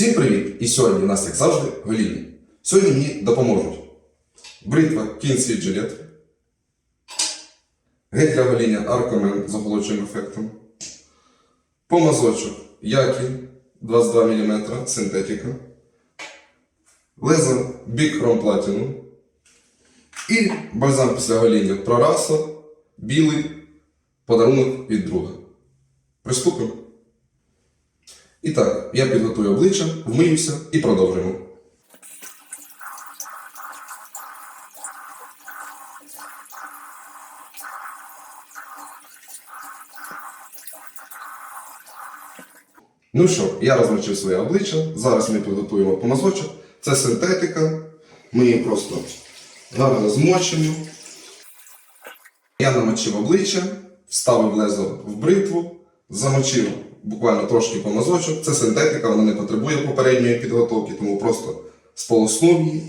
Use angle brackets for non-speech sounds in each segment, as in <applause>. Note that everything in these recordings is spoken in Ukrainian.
Всім привіт! І сьогодні у нас, як завжди, гоління. Сьогодні мені допоможуть бритва Кінсі Джилет, гель для гоління Аркомен з охолоджуючим ефектом, помазочок Які 22 мм синтетика, лезо Big Chrome Platinum і бальзам після гоління Прорасо, білий подарунок від друга. Приступимо. І так, я підготую обличчя, вмиюся і продовжуємо. Ну що, я розмочив своє обличчя. Зараз ми підготуємо помазочок. Це синтетика. Ми її просто гарно змочимо. Я намочив обличчя, вставив лезо в бритву, замочив буквально трошки помазочок. Це синтетика, вона не потребує попередньої підготовки, тому просто сполоснув її.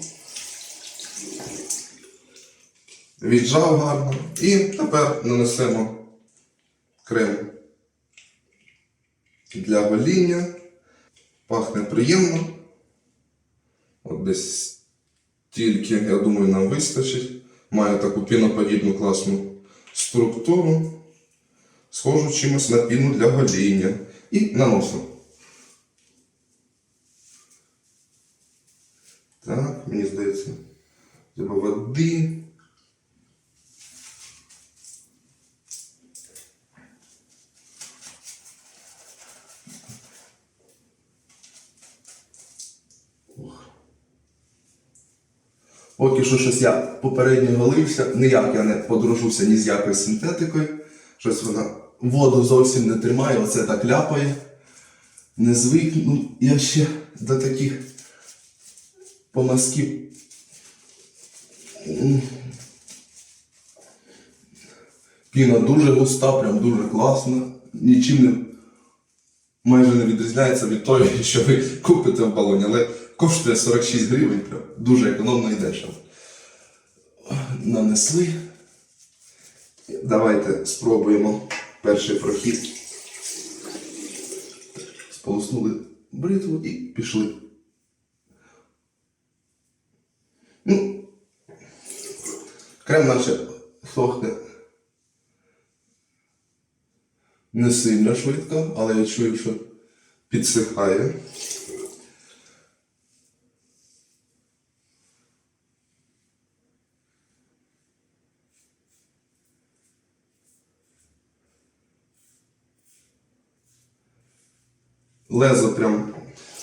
Віджав гарно. І тепер нанесемо крем для гоління. Пахне приємно. От десь тільки, я думаю, нам вистачить. Має таку піноподібну класну структуру. Схожу чимось на піну для гоління. І наносимо. Так, мені здається, треба води. Поки що щось я попередньо голився, ніяк я не подружуся ні з якою синтетикою. Щось вона воду зовсім не тримає, оце так ляпає. Не звик. Ну, я ще до таких помазків. Піна дуже густа, прям дуже класна. Нічим не майже не відрізняється від тої, <laughs> що ви купите в балоні, але коштує 46 гривень, прям дуже економно і дешево. Нанесли. Давайте спробуємо перший прохід. Сполоснули бритву і пішли. Ну, крем наше сохне не сильно швидко, але я чую, що підсихає. Лезо прям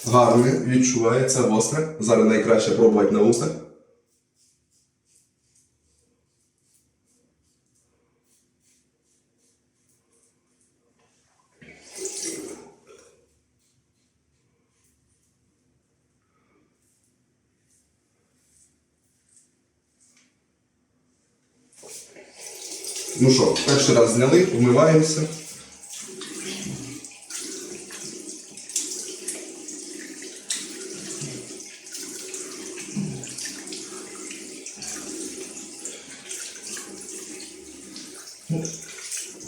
гарне, відчувається гостре. Зараз найкраще пробувати на устах. Ну що, перший раз зняли, вмиваємося.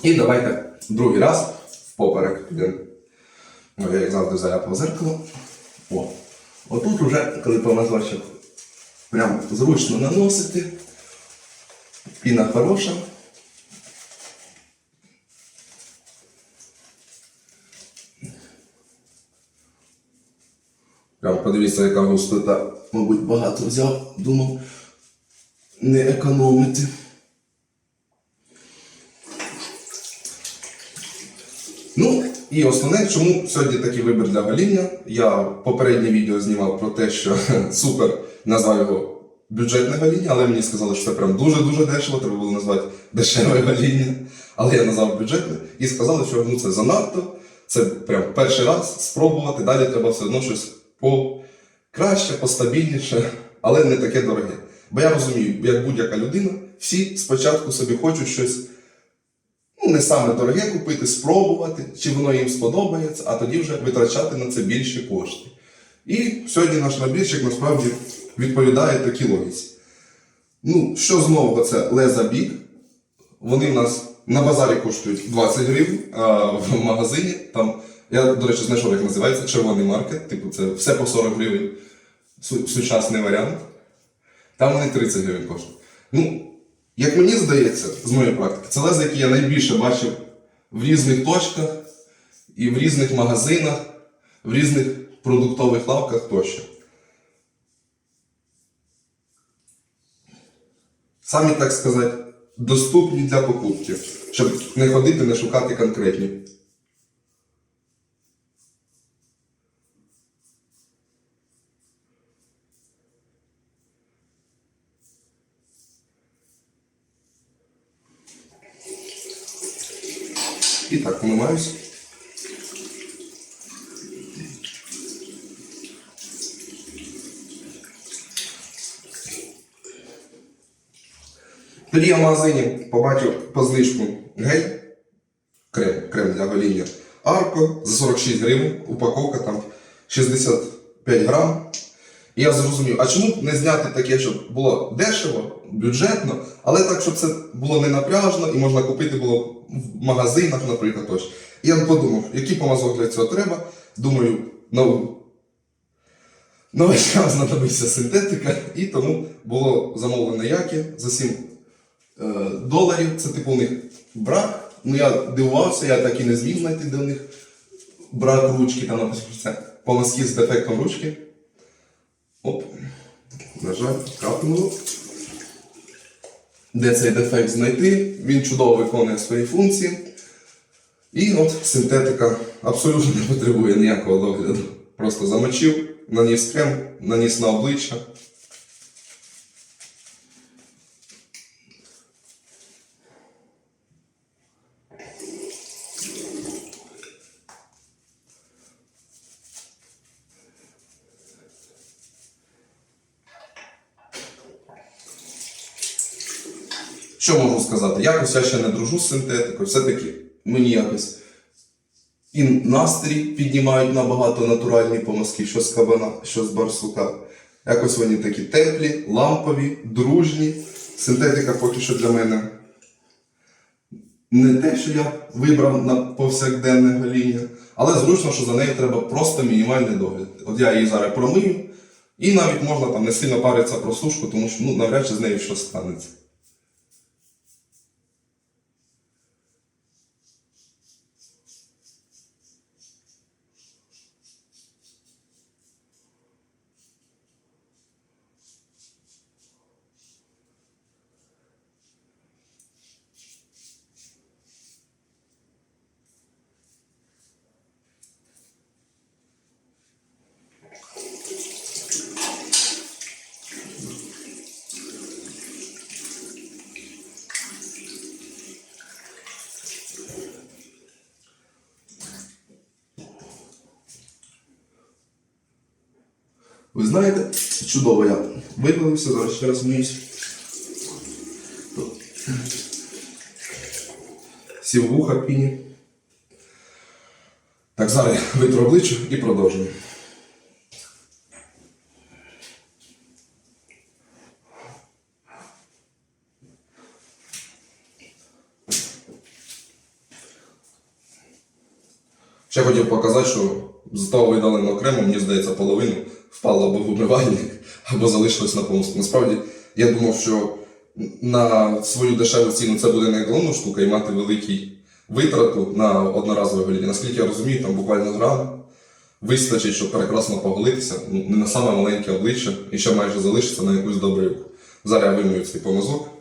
І давайте другий раз в поперек. Ну, Я як завжди заляпав зеркало. О. Отут уже, коли помазочок прям зручно наносити. Піна хороша. Прям подивіться, яка густота. Мабуть, багато взяв, думав не економити. Ну, і основне, чому сьогодні такий вибір для гоління. Я попереднє відео знімав про те, що <laughs> супер назвав його бюджетне гоління, але мені сказали, що це прям дуже-дуже дешево, треба було назвати дешеве гоління. Але я назвав бюджетне і сказали, що ну, це занадто, це прям перший раз спробувати, далі треба все одно щось покраще, постабільніше, але не таке дороге. Бо я розумію, як будь-яка людина, всі спочатку собі хочуть щось ну, не саме дороге купити, спробувати, чи воно їм сподобається, а тоді вже витрачати на це більше коштів. І сьогодні наш набірчик насправді відповідає такій логіці. Ну, що з нового, це леза бік. Вони в нас на базарі коштують 20 гривень, а в магазині там Я, до речі, знайшов, як називається червоний маркет. Типу, це все по 40 гривень. Сучасний варіант. Там вони 30 гривень коштують. Ну, як мені здається, з моєї практики, це лезо, які я найбільше бачив в різних точках і в різних магазинах, в різних продуктових лавках тощо. Самі, так сказати, доступні для покупки, щоб не ходити, не шукати конкретні. І так, помиваюсь. Тоді я в магазині побачив по знижку гель, крем, крем для гоління Арко за 46 гривень, упаковка там 65 грам. Я зрозумів, а чому б не зняти таке, щоб було дешево, бюджетно, але так, щоб це було не напряжно і можна купити було в магазинах, наприклад, тощо. І я подумав, який помазок для цього треба. Думаю, ну, на весь час знадобиться синтетика, і тому було замовлено яке за 7 е, доларів. Це типу у них брак. Ну я дивувався, я так і не зміг знайти де них брак ручки, там написано, це помазки з дефектом ручки. Оп, на жаль, капнуло. Де цей дефект знайти? Він чудово виконує свої функції. І от синтетика абсолютно не потребує ніякого догляду. Просто замочив, наніс крем, наніс на обличчя. Що можу сказати? Якось я ще не дружу з синтетикою. Все-таки мені якось і настрій піднімають набагато натуральні помазки, що з кабана, що з барсука. Якось вони такі теплі, лампові, дружні. Синтетика поки що для мене не те, що я вибрав на повсякденне гоління, але зручно, що за нею треба просто мінімальний догляд. От я її зараз промию, і навіть можна там не сильно паритися про сушку, тому що ну, навряд чи з нею щось станеться. Ви знаєте, чудово я випалився, зараз ще раз вміюсь. Сів вуха піні. Так, зараз витру обличчя і продовжуємо. Ще хотів показати, що з того видаленого крему, мені здається, половину впало або в умивальник, або залишилось на помсту. Насправді, я думав, що на свою дешеву ціну це буде не головна штука і мати великий витрату на одноразове гоління. Наскільки я розумію, там буквально грам вистачить, щоб прекрасно поголитися, ну, не на саме маленьке обличчя і ще майже залишиться на якусь добривку. Зараз я вимию цей помазок.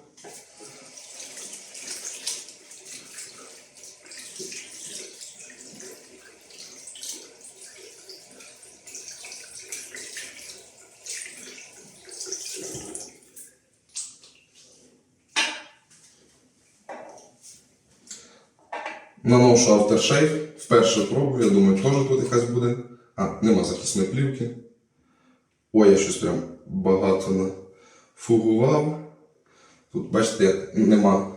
Наношу Aftershave. Вперше пробую, я думаю, теж тут якась буде. А, нема захисної плівки. Ой, я щось прям багато нафугував. Тут, бачите, як нема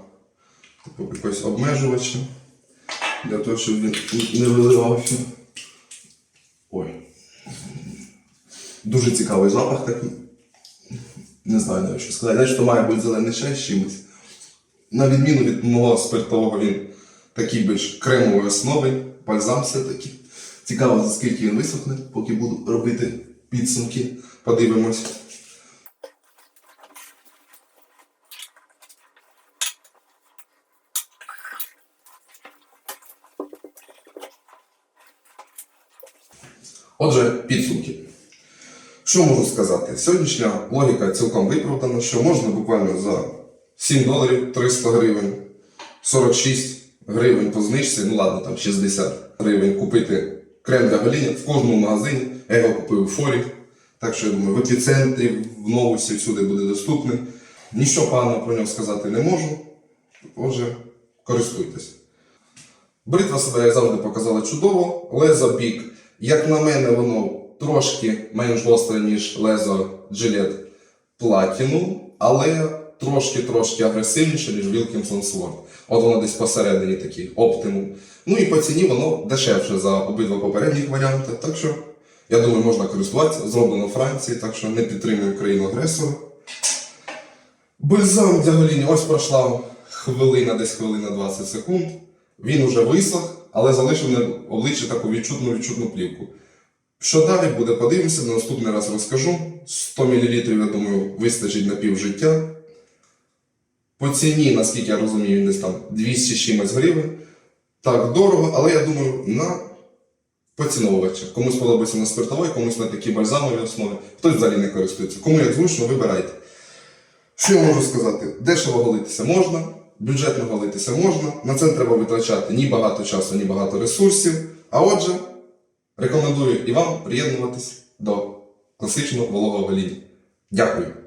типу, якогось обмежувача. Для того, щоб він не виливався. Ой. Дуже цікавий запах такий. Не знаю навіть що сказати. Знаєш, що має бути зелений чай чимось. На відміну від мого спиртового, він такий більш кремової основи, бальзам все-таки. Цікаво, скільки він висохне, поки буду робити підсумки. Подивимось. Отже, підсумки. Що можу сказати? Сьогоднішня логіка цілком виправдана, що можна буквально за 7 доларів 300 гривень, 46 гривень по знижці, ну ладно, там 60 гривень купити крем для гоління в кожному магазині. Я його купив у форі. Так що я думаю, в епіцентрі, в новусі всюди буде доступний. Нічого поганого про нього сказати не можу. Отже, користуйтесь. Бритва себе, як завжди, показала чудово. Лезо бік, як на мене, воно трошки менш гостре, ніж лезо Gillette Platinum, але трошки-трошки агресивніше, ніж Wilkinson Sword. От воно десь посередині такий оптимум. Ну і по ціні воно дешевше за обидва попередніх варіанти. Так що, я думаю, можна користуватися. Зроблено в Франції, так що не підтримуємо країну агресора. Бальзам для гоління. Ось пройшла хвилина, десь хвилина 20 секунд. Він уже висох, але залишив на обличчі таку відчутну відчутну плівку. Що далі буде, подивимося, на наступний раз розкажу. 100 мл, я думаю, вистачить на пів життя. По ціні, наскільки я розумію, десь там 200 з чимось гривень. Так, дорого, але я думаю, на поціновувача. Комусь подобається на спиртовій, комусь на такій бальзамовій основі. Хтось взагалі не користується. Кому як зручно, вибирайте. Що я можу сказати? Дешево голитися можна, бюджетно голитися можна. На це треба витрачати ні багато часу, ні багато ресурсів. А отже, рекомендую і вам приєднуватись до класичного вологого гоління. Дякую.